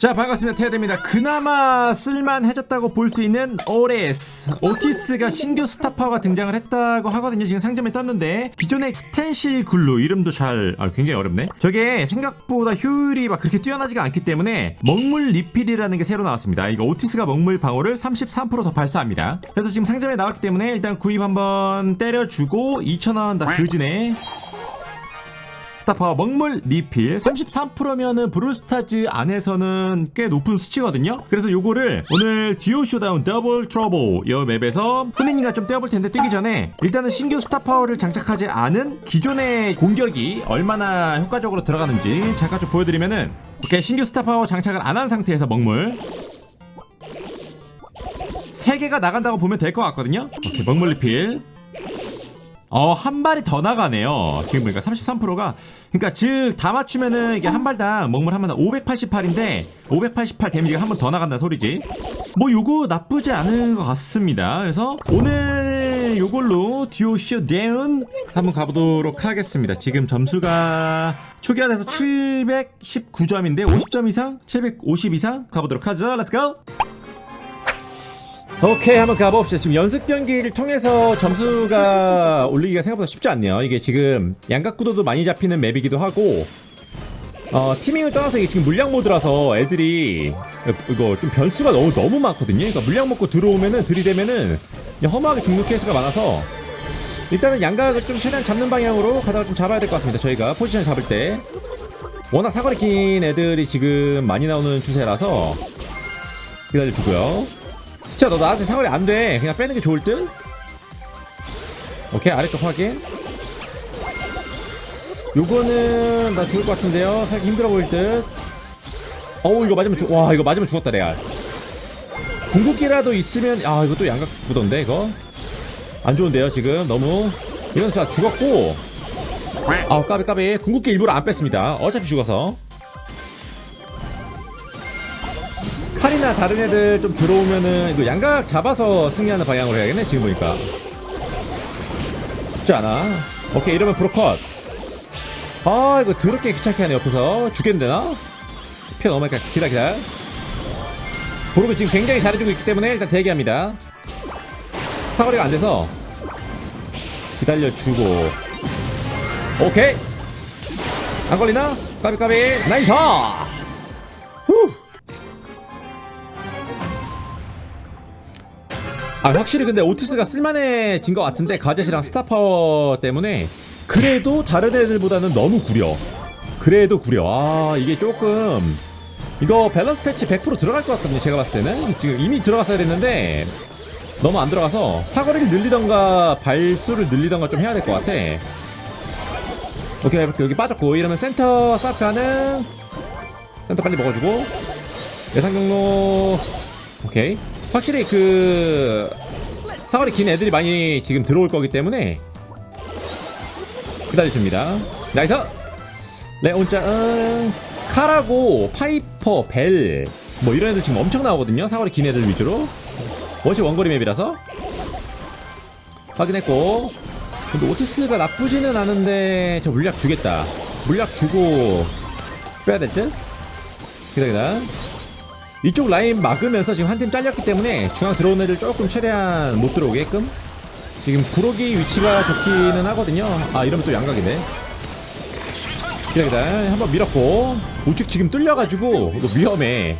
자 반갑습니다. 테드입니다. 그나마 쓸만해졌다고 볼 수 있는 오레스. 오티스가 신규 스타파워가 등장을 했다고 하거든요. 지금 상점에 떴는데 기존의 스텐실 글루 이름도 잘 아, 굉장히 어렵네. 저게 생각보다 효율이 막 그렇게 뛰어나지가 않기 때문에 먹물 리필이라는 게 새로 나왔습니다. 이거 오티스가 먹물 방어를 33%더 발사합니다. 그래서 지금 상점에 나왔기 때문에 일단 구입 한번 때려주고 2,000원 다 그지네 스타파워 먹물 리필. 33%면은 브룰스타즈 안에서는 꽤 높은 수치거든요. 그래서 요거를 오늘 듀오 쇼다운 더블 트러블 이 맵에서 훈이니가 좀 떼어볼 텐데 뛰기 전에 일단은 신규 스타파워를 장착하지 않은 기존의 공격이 얼마나 효과적으로 들어가는지 잠깐 좀 보여드리면은 오케이 신규 스타파워 장착을 안 한 상태에서 먹물. 3개가 나간다고 보면 될 것 같거든요. 오케이 먹물 리필 어, 한 발이 더 나가네요. 지금 보니까 33%가. 그러니까 즉, 다 맞추면은 이게 한 발당 먹물 하면 588인데, 588 데미지가 한 번 더 나간다는 소리지. 뭐, 요거 나쁘지 않은 것 같습니다. 그래서 오늘 요걸로 듀오쇼 대운 한번 가보도록 하겠습니다. 지금 점수가 초기화돼서 719점인데, 50점 이상? 750 이상? 가보도록 하죠. 렛츠고! 오케이 한번 가봅시다. 지금 연습 경기를 통해서 점수가 올리기가 생각보다 쉽지 않네요. 이게 지금 양각구도도 많이 잡히는 맵이기도 하고 어 티밍을 떠나서 이게 지금 물량 모드라서 애들이 이거 좀 변수가 너무 너무 많거든요. 그러니까 물량 먹고 들어오면은 들이대면은 허무하게 죽는 케이스가 많아서 일단은 양각을 좀 최대한 잡는 방향으로 가다가 좀 잡아야 될 것 같습니다. 저희가 포지션 잡을 때. 워낙 사거리 긴 애들이 지금 많이 나오는 추세라서 기다려주고요 진짜 너 나한테 사거리 안 돼. 그냥 빼는 게 좋을 듯? 오케이, 아래쪽 확인. 요거는 나 죽을 것 같은데요. 살기 힘들어 보일 듯. 어우, 이거 맞으면 죽, 와, 이거 맞으면 죽었다, 레알. 궁극기라도 있으면, 아, 이거 또 양각 구던데, 이거? 안 좋은데요, 지금. 너무. 이건 진짜 죽었고. 아, 까비, 까비. 궁극기 일부러 안 뺐습니다. 어차피 죽어서. 칼이나 다른 애들 좀 들어오면은 이거 양각 잡아서 승리하는 방향으로 해야겠네 지금 보니까. 쉽지 않아. 오케이 이러면 프로컷. 아 이거 더럽게 귀찮게 하네 옆에서. 죽겠는데 나? 피어 넘어갈까 기다 기다. 보르그 지금 굉장히 잘해주고 있기 때문에 일단 대기합니다. 사거리가 안 돼서. 기다려주고. 오케이. 안 걸리나? 까비까비. 나이스 아 확실히 근데 오티스가 쓸만해진 것 같은데 가젯이랑 스타파워 때문에 그래도 다른 애들보다는 너무 구려. 그래도 구려. 아 이게 조금 이거 밸런스 패치 100% 들어갈 것 같거든요 제가 봤을 때는. 지금 이미 들어갔어야 됐는데 너무 안 들어가서 사거리를 늘리던가 발수를 늘리던가 좀 해야 될 것 같아. 오케이 여기 빠졌고 이러면 센터 사프하는 센터 빨리 먹어주고 예상 경로 오케이. 확실히 그 사거리 긴 애들이 많이 지금 들어올 거기 때문에 기다려줍니다. 나이스! 레온짜 음, 카라고 파이퍼 벨 뭐 이런 애들 지금 엄청 나오거든요 사거리 긴 애들 위주로. 원시 원거리 맵이라서. 확인했고. 근데 오티스가 나쁘지는 않은데 저 물약 주겠다. 물약 주고 빼야 될듯? 기다리다 이쪽 라인 막으면서 지금 한 팀 잘렸기 때문에 중앙 들어온 애들 조금 최대한 못 들어오게끔 지금 구로기 위치가 좋기는 하거든요. 아 이러면 또 양각이네. 기다리다 한번 밀었고 우측 지금 뚫려가지고 이거 위험해.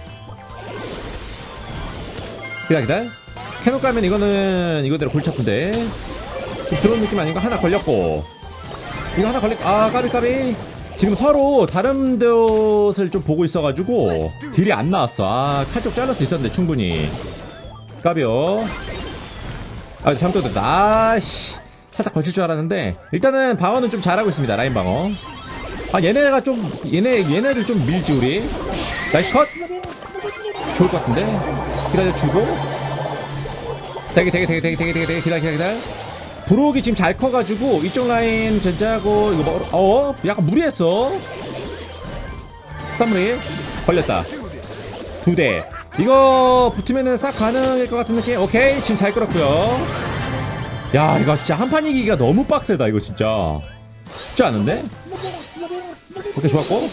기다리다 캐논 가면 이거는 이거대로 골치 아픈데. 들어온 느낌 아닌가? 하나 걸렸고. 이거 하나 걸렸 아 까비 까비 지금 서로 다른 데옷을 좀 보고 있어가지고 딜이 안 나왔어. 아, 칼쪽 잘릴 수 있었는데 충분히. 까비요. 아, 잘못됐다. 아 씨. 살짝 걸칠 줄 알았는데 일단은 방어는 좀 잘하고 있습니다. 라인 방어. 아, 얘네가 좀 얘네 얘네를 좀 밀지 우리. 나이스 컷. 좋을 것 같은데. 기다려 주고. 되게 되게 되게 되게 되게 되게 되게 기다려 기다려 기다려. 브로기 지금 잘 커가지고 이쪽 라인 견제하고 이거 뭐, 어? 약간 무리했어. 쌈무리 걸렸다. 두 대. 이거 붙으면은 싹 가능할 것 같은 느낌? 오케이. 지금 잘 끌었고요. 야 이거 진짜 한 판 이기기가 너무 빡세다 이거 진짜. 쉽지 않은데? 오케이 좋았고.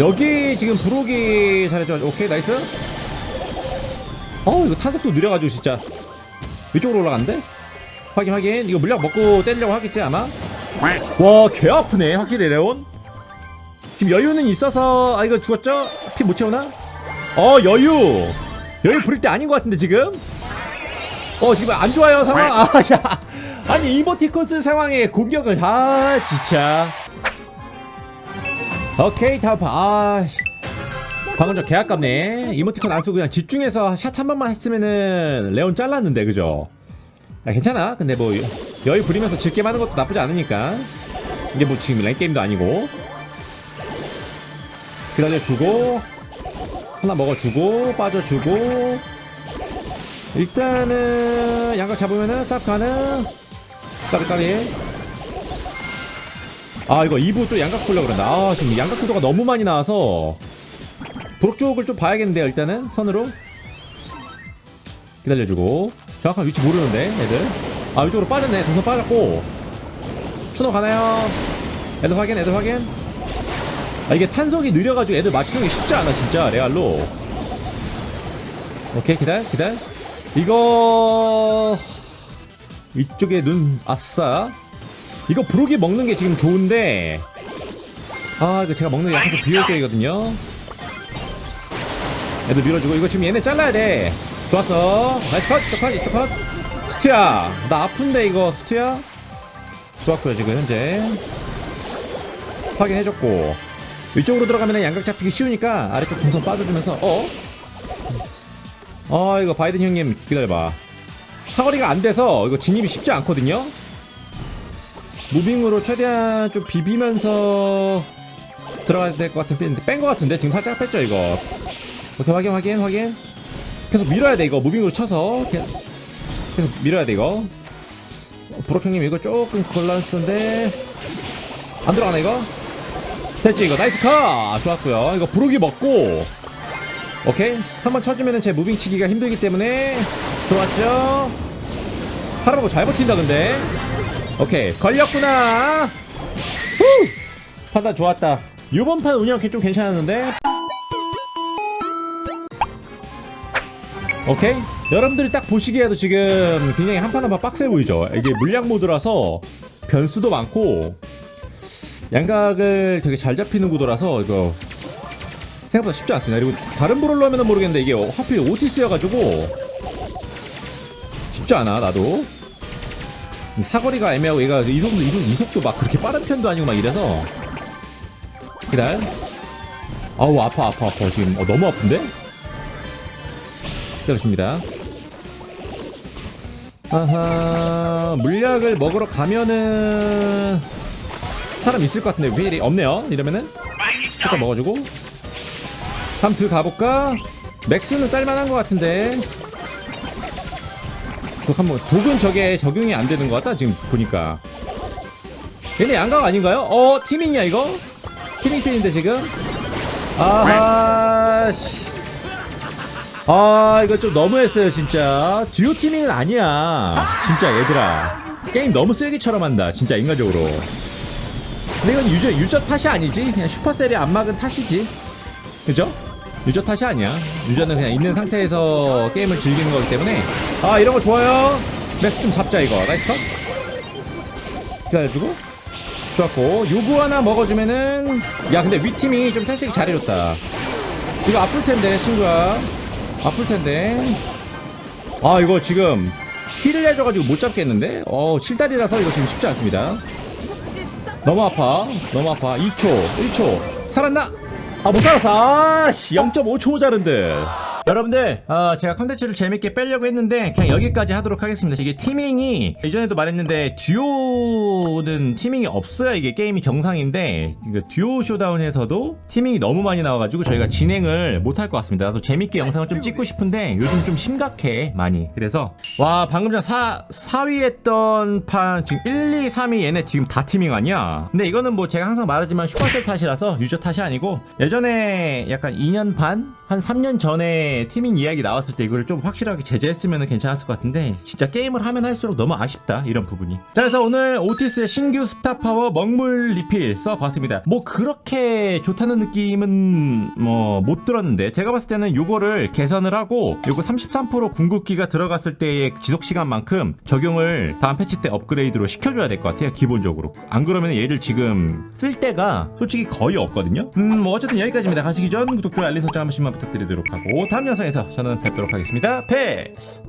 여기 지금 브록이 잘해줘. 오케이 나이스. 어 이거 탄속도 느려가지고 진짜. 위쪽으로 올라간대 확인 확인. 이거 물약 먹고 때리려고 하겠지 아마? 와 개 아프네 확실히 레온. 지금 여유는 있어서 아 이거 죽었죠? 피 못 채우나? 어 여유. 여유 부릴 때 아닌 것 같은데 지금? 어 지금 안 좋아요 상황. 아야. 아니 이모티콘 쓸 상황에 공격을 아 진짜. 오케이 다음 판 아씨. 방금 저 개아깝네. 이모티콘 안 쓰고 그냥 집중해서 샷 한 번만 했으면은 레온 잘랐는데 그죠 아, 괜찮아. 근데 뭐 여유 부리면서 즐게 하는 것도 나쁘지 않으니까. 이게 뭐 지금 랭 게임도 아니고. 기다려주고 하나 먹어주고 빠져주고. 일단은 양각 잡으면은 싹 가는 까비까비 아 이거 2부 또 양각 보려고 그런다. 아 지금 양각 구도가 너무 많이 나와서. 도록 쪽을 좀 봐야겠는데요 일단은. 선으로. 기다려주고 정확한 위치 모르는데 애들. 아 이쪽으로 빠졌네. 동선 빠졌고. 추노 가나요? 애들 확인 애들 확인. 아 이게 탄속이 느려가지고 애들 맞추는 게 쉽지 않아 진짜. 레알로. 오케이 기다려 기다려. 이거 이쪽에 눈 아싸. 이거 부르기 먹는 게 지금 좋은데. 아 이거 제가 먹는 게 약간 좀 비효율적이거든요. 애들 밀어주고 이거 지금 얘네 잘라야 돼 좋았어. 나이스 컷 이쪽 컷 이쪽 컷. 스튜야 나 아픈데 이거 스튜야? 좋았고요 지금 현재. 확인해줬고. 이쪽으로 들어가면 양각 잡히기 쉬우니까 아래쪽 동선 빠져주면서 어? 어 이거 바이든 형님 기다려봐. 사거리가 안 돼서 이거 진입이 쉽지 않거든요? 무빙으로 최대한 좀 비비면서 들어가야 될 것 같은 필인데 뺀 것 같은데? 지금 살짝 뺐죠 이거. 오케이 확인 확인 확인 계속 밀어야 돼 이거. 무빙으로 쳐서. 계속, 밀어야 돼 이거. 브록 형님 이거 조금 곤란스인데. 안 들어가나 이거? 됐지 이거. 나이스 컷! 좋았고요. 이거 브록이 먹고. 오케이. 한번 쳐주면은 제 무빙 치기가 힘들기 때문에 좋았죠? 할아버지 잘 버틴다 근데. 오케이. 걸렸구나. 후! 판단 좋았다. 이번 판 운영 좀 괜찮았는데 오케이? 여러분들이 딱 보시기에도 지금 굉장히 한판 한판 빡세 보이죠? 이게 물량 모드라서 변수도 많고 양각을 되게 잘 잡히는 구도라서 이거 생각보다 쉽지 않습니다. 그리고 다른 브롤러면 모르겠는데 이게 하필 오티스여가지고 쉽지 않아 나도. 이 사거리가 애매하고 얘가 이속도 이속, 이속도 막 그렇게 빠른 편도 아니고 막 이래서. 기다려. 아우 아파 아파 아파 지금. 어, 너무 아픈데 기다려줍니다. 아하 물약을 먹으러 가면은 사람 있을 것 같은데 왜 이리 없네요. 이러면은 잠깐 먹어주고. 한번 들 가볼까? 맥스는 딸만한 것 같은데. 독 한번 독은 저게 적용이 안 되는 것 같다 지금 보니까. 얘네 양각 아닌가요? 어 티밍이야 이거? 티밍 필인데 지금? 아하 씨. 아 이거 좀 너무했어요 진짜. 듀오 티밍은 아니야. 진짜 얘들아. 게임 너무 쓰레기처럼 한다 진짜 인간적으로. 근데 이건 유저 유저 탓이 아니지? 그냥 슈퍼셀이 안 막은 탓이지. 그죠? 유저 탓이 아니야. 유저는 그냥 있는 상태에서 게임을 즐기는 거기 때문에. 아 이런 거 좋아요. 맥스 좀 잡자 이거. 나이스 컷. 기다려주고. 좋았고. 요거 하나 먹어주면은 야 근데 위팀이 좀 탈색이 잘해줬다. 이거 아플 텐데 친구야 아플 텐데. 아 이거 지금 힐을 해줘가지고 못 잡겠는데? 어 7달이라서 이거 지금 쉽지 않습니다. 너무 아파. 너무 아파. 2초 1초. 살았나? 아 못 살았어. 아씨. 0.5초 모자른데 여러분들 어, 제가 컨텐츠를 재밌게 빼려고 했는데 그냥 여기까지 하도록 하겠습니다. 이게 티밍이 예전에도 말했는데 듀오는 티밍이 없어야 이게 게임이 정상인데 듀오 쇼다운에서도 티밍이 너무 많이 나와가지고 저희가 진행을 못할 것 같습니다. 나도 재밌게 영상을 좀 찍고 싶은데 요즘 좀 심각해 많이. 그래서 와 방금 전 4, 4위 했던 판 지금 1, 2, 3위 얘네 지금 다 티밍 아니야? 근데 이거는 뭐 제가 항상 말하지만 슈퍼셀 탓이라서 유저 탓이 아니고 예전에 약간 2년 반? 한 3년 전에 티밍 이야기 나왔을 때 이걸 좀 확실하게 제재했으면 괜찮았을 것 같은데 진짜 게임을 하면 할수록 너무 아쉽다 이런 부분이. 자 그래서 오늘 오티스의 신규 스타파워 먹물 리필 써봤습니다. 뭐 그렇게 좋다는 느낌은 뭐 못 들었는데 제가 봤을 때는 요거를 개선을 하고 요거 33% 궁극기가 들어갔을 때의 지속 시간만큼 적용을 다음 패치 때 업그레이드로 시켜줘야 될 것 같아요 기본적으로. 안 그러면 얘를 지금 쓸 때가 솔직히 거의 없거든요? 음뭐 어쨌든 여기까지입니다. 가시기 전 구독 좋아요 알림 설정 한 번씩만 부탁드리도록 하고 다음 영상에서 저는 뵙도록 하겠습니다. 패스